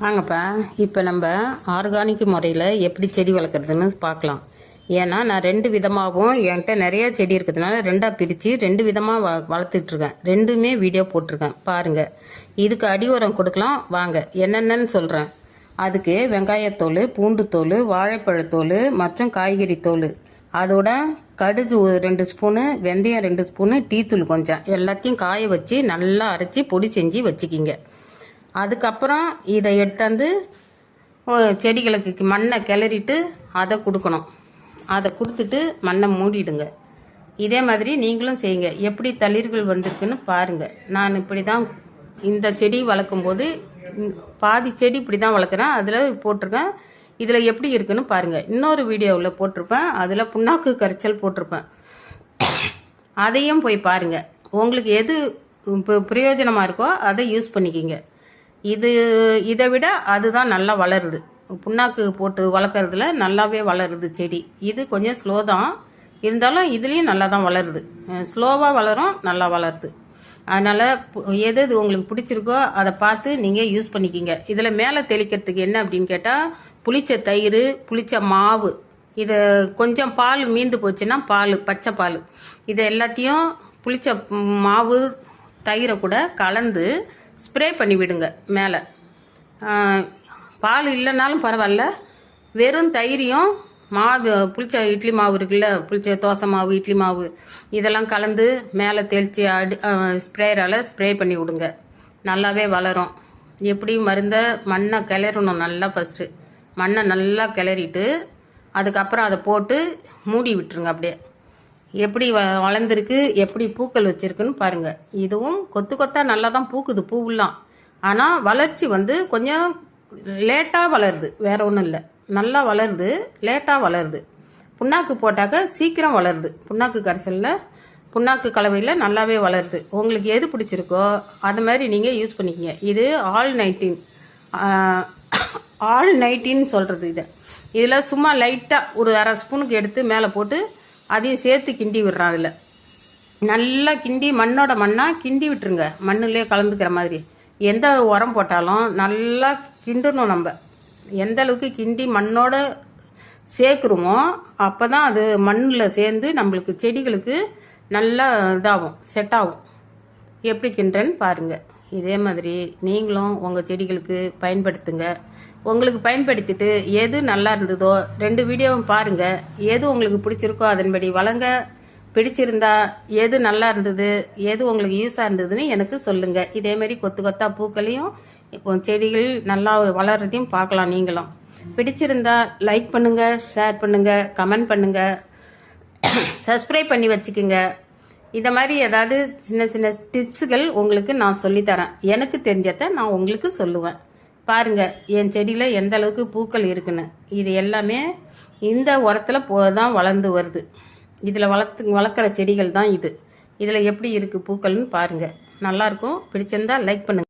வாங்கப்பா இப்போ நம்ம ஆர்கானிக் முறையில் எப்படி செடி வளர்க்குறதுன்னு பார்க்கலாம். ஏன்னா நான் ரெண்டு விதமாகவும் என்கிட்ட நிறையா செடி இருக்கிறதுனால ரெண்டாக பிரித்து ரெண்டு விதமாக வ வளர்த்துட்ருக்கேன். ரெண்டுமே வீடியோ போட்டிருக்கேன். பாருங்கள் இதுக்கு அடி உரம் கொடுக்கலாம். வாங்க. என்னென்னு சொல்கிறேன் அதுக்கு வெங்காயத்தோல் பூண்டுத்தோல் வாழைப்பழத்தோல் மற்றும் காய்கறி தோல் அதோட கடுகு ரெண்டு ஸ்பூனு வெந்தயம் ரெண்டு ஸ்பூனு டீத்தூள் கொஞ்சம். எல்லாத்தையும் காய வச்சு நல்லா அரைச்சி பொடி செஞ்சு வச்சுக்கிங்க. அதுக்கப்புறம் இதை எடுத்தாந்து செடிகளுக்கு மண்ணை கிளறிட்டு அதை கொடுக்கணும். அதை கொடுத்துட்டு மண்ணை மூடிடுங்க. இதே மாதிரி நீங்களும் செய்யுங்க. எப்படி தளிர்கள் வந்திருக்குன்னு பாருங்கள் நான் இப்படி தான் இந்த செடி வளர்க்கும்போது பாதி செடி இப்படி தான் வளர்க்குறேன். அதில் போட்டிருக்கேன். இதில் எப்படி இருக்குன்னு பாருங்கள் இன்னொரு வீடியோவில் போட்டிருப்பேன். அதில் புண்ணாக்கு கரைச்சல் போட்டிருப்பேன். அதையும் போய் பாருங்கள் உங்களுக்கு எது இப்போ பிரயோஜனமாக இருக்கோ அதை யூஸ் பண்ணிக்கிங்க. இது இதை விட அதுதான் நல்லா வளருது. புண்ணாக்கு போட்டு வளர்க்குறதுல நல்லாவே வளருது செடி. இது கொஞ்சம் ஸ்லோ தான். இருந்தாலும் இதுலேயும் நல்லா தான் வளருது. ஸ்லோவாக வளரும் நல்லா வளருது. அதனால் எது எது உங்களுக்கு பிடிச்சிருக்கோ அதை பார்த்து நீங்கள் யூஸ் பண்ணிக்கிங்க. இதில் மேலே தெளிக்கிறதுக்கு என்ன அப்படின்னு கேட்டால் புளிச்ச தயிர் புளிச்ச மாவு. இதை கொஞ்சம் பால் மீந்து போச்சுன்னா பால் பச்சை பால். இதை எல்லாத்தையும் புளிச்ச மாவு தயிரை கூட கலந்து ஸ்ப்ரே பண்ணி விடுங்க மேலே. பால் இல்லைனாலும் பரவாயில்ல. வெறும் தயிரையும் மாவு புளிச்ச இட்லி மாவு இருக்குல்ல புளிச்ச தோசை மாவு இட்லி மாவு இதெல்லாம் கலந்து மேலே தெளித்து அடி ஸ்ப்ரேயரால் ஸ்ப்ரே பண்ணி விடுங்க. நல்லாவே வளரும். எப்படி மருந்த மண்ணை கிளறணும் நல்லா ஃபஸ்ட்டு மண்ணை நல்லா கிளறிட்டு அதுக்கப்புறம் அதை போட்டு மூடி விட்டுருங்க அப்படியே. எப்படி வ வளர்ந்துருக்கு எப்படி பூக்கள் வச்சுருக்குன்னு பாருங்கள் இதுவும் கொத்து கொத்தாக நல்லா தான் பூக்குது பூவெல்லாம். ஆனால் வளர்ச்சி வந்து கொஞ்சம் லேட்டாக வளருது வேறு ஒன்றும் இல்லை. நல்லா வளருது லேட்டாக வளருது. புண்ணாக்கு போட்டாக்க சீக்கிரம் வளருது. புண்ணாக்கு கரைசலில் புண்ணாக்கு கலவையில் நல்லாவே வளருது. உங்களுக்கு எது பிடிச்சிருக்கோ அது மாதிரி நீங்கள் யூஸ் பண்ணிக்கிங்க. இது ஆல் நைன்டீன் ஆல் நைட்டின்னு சொல்கிறது இதை. இதில் சும்மா லைட்டாக ஒரு அரை ஸ்பூனுக்கு எடுத்து மேலே போட்டு அதையும் சேர்த்து கிண்டி விடுறான் அதில். நல்லா கிண்டி மண்ணோட மண்ணாக கிண்டி விட்டுருங்க. மண்ணுலேயே கலந்துக்கிற மாதிரி. எந்த உரம் போட்டாலும் நல்லா கிண்டணும் நம்ம. எந்த அளவுக்கு கிண்டி மண்ணோட சேர்க்குறோமோ அப்போ தான் அது மண்ணில் சேர்ந்து நம்மளுக்கு செடிகளுக்கு நல்லா இதாகும் செட் ஆகும். எப்படி கிண்டுறேன்னு பாருங்கள் இதே மாதிரி நீங்களும் உங்கள் செடிகளுக்கு பயன்படுத்துங்க. உங்களுக்கு பயன்படுத்திட்டு எது நல்லா இருந்ததோ ரெண்டு வீடியோவும் பாருங்கள் எது உங்களுக்கு பிடிச்சிருக்கோ அதன்படி வழங்க. பிடிச்சிருந்தா எது நல்லா இருந்தது எது உங்களுக்கு யூஸாக இருந்ததுன்னு எனக்கு சொல்லுங்கள் இதேமாரி கொத்து கொத்தா பூக்களையும் இப்போ செடிகள் நல்லா வளர்றதையும் பார்க்கலாம் நீங்களும். பிடிச்சிருந்தா லைக் பண்ணுங்கள் ஷேர் பண்ணுங்கள் கமெண்ட் பண்ணுங்கள் சப்ஸ்கிரைப் பண்ணி வச்சுக்கோங்க. இந்த மாதிரி ஏதாவது சின்ன சின்ன டிப்ஸுகள் உங்களுக்கு நான் சொல்லித்தரேன். எனக்கு தெரிஞ்சதை நான் உங்களுக்கு சொல்லுவேன். பாருங்கள் என் செடியில் எந்த அளவுக்கு பூக்கள் இருக்குன்னு. இது எல்லாமே இந்த உரத்தில் போ தான் வளர்ந்து வருது. இதில் வளர்த்து வளர்க்குற செடிகள் தான் இது. இதில் எப்படி இருக்குது பூக்கள்னு பாருங்கள் நல்லாயிருக்கும் பிடிச்சிருந்தா லைக் பண்ணுங்கள்